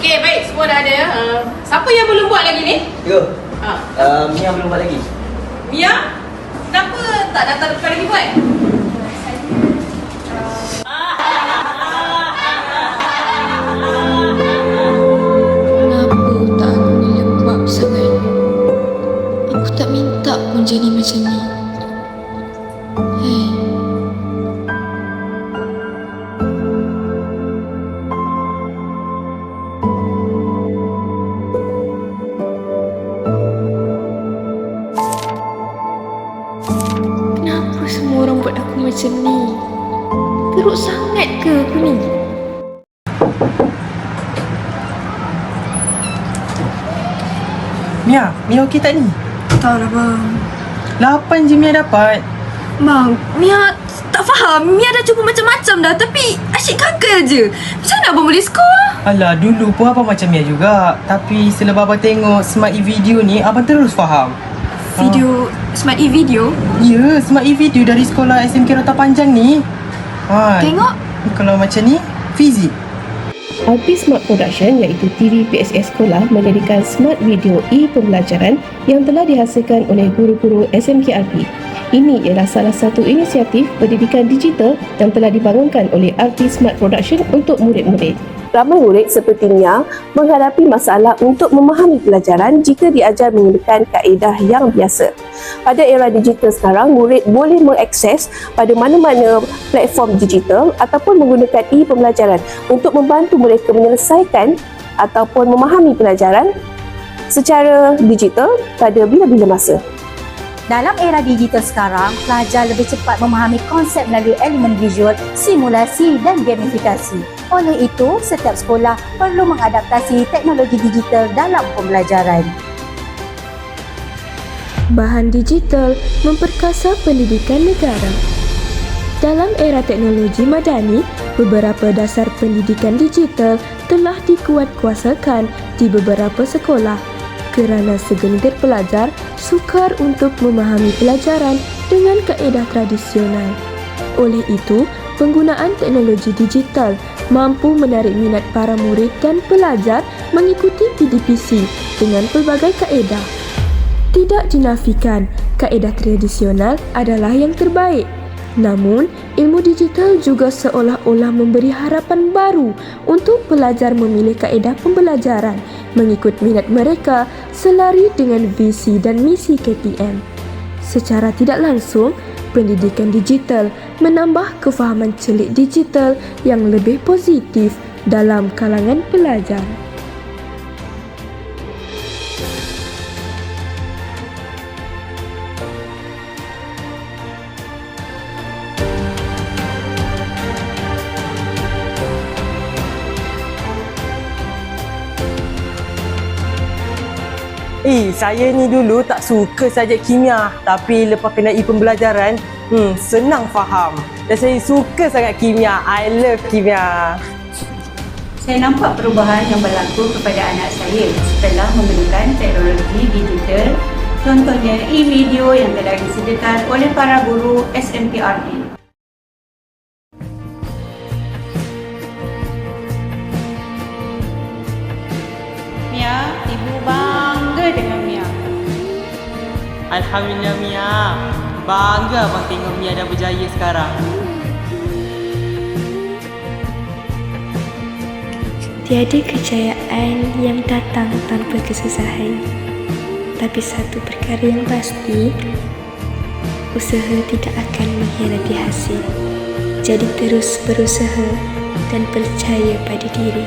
Okey, baik. Semua dah ada. Uh, siapa yang belum buat lagi ni? Yo, Ha. uh, Mia belum buat lagi. Mia? Kenapa tak datang depan lagi buat? Kenapa tak lembab sangat? Aku tak minta pun jadi macam ni. Semua orang buat aku macam ni? Teruk sangat ke aku ni? Mia, Mia okey tak ni? Tak lah bang 8 je Mia dapat. Bang, Mia tak faham Mia dah cuba macam-macam dah Tapi asyik gagal je Macam mana abang boleh skor? Alah, dulu pun abang macam Mia juga. Tapi selepas abang tengok Smart e-video ni, abang terus faham. Video, Smart e-video Ya, Smart e-video dari sekolah SMK Rota Panjang ni. Ha, Tengok Kalau macam ni, fizik. RP Smart Production iaitu TV PSS Sekolah menjadikan smart video e-pembelajaran yang telah dihasilkan oleh guru-guru SMKRP. Ini ialah salah satu inisiatif pendidikan digital yang telah dibangunkan oleh RP Smart Production untuk murid-murid. Ramai murid seperti Nia menghadapi masalah untuk memahami pelajaran jika diajar menggunakan kaedah yang biasa. Pada era digital sekarang, murid boleh mengakses pada mana-mana platform digital ataupun menggunakan e-pembelajaran untuk membantu mereka menyelesaikan ataupun memahami pelajaran secara digital pada bila-bila masa. Dalam era digital sekarang, pelajar lebih cepat memahami konsep melalui elemen visual, simulasi dan gamifikasi. Oleh itu, setiap sekolah perlu mengadaptasi teknologi digital dalam pembelajaran. bahan digital memperkasa pendidikan negara. Dalam era teknologi madani, beberapa dasar pendidikan digital telah dikuatkuasakan di beberapa sekolah kerana segelintir pelajar sukar untuk memahami pelajaran dengan kaedah tradisional. Oleh itu, penggunaan teknologi digital mampu menarik minat para murid dan pelajar mengikuti PDPC dengan pelbagai kaedah. Tidak dinafikan, kaedah tradisional adalah yang terbaik. Namun, ilmu digital juga seolah-olah memberi harapan baru untuk pelajar memilih kaedah pembelajaran mengikut minat mereka selari dengan visi dan misi KPM. Secara tidak langsung, pendidikan digital menambah kefahaman celik digital yang lebih positif dalam kalangan pelajar. Eh, saya ni dulu tak suka subjek kimia. Tapi lepas kena e-pembelajaran, hmm, senang faham. Dan saya suka sangat kimia. I love kimia. Saya nampak perubahan yang berlaku kepada anak saya setelah menggunakan teknologi digital Contohnya e-video yang telah disediakan oleh para guru SMPRE. Alhamdulillah Mia. Bangga abang tengok Mia dah berjaya sekarang. Tiada kejayaan yang datang tanpa kesusahan. Tapi satu perkara yang pasti, usaha tidak akan mengkhianati hasil. Jadi terus berusaha dan percaya pada diri.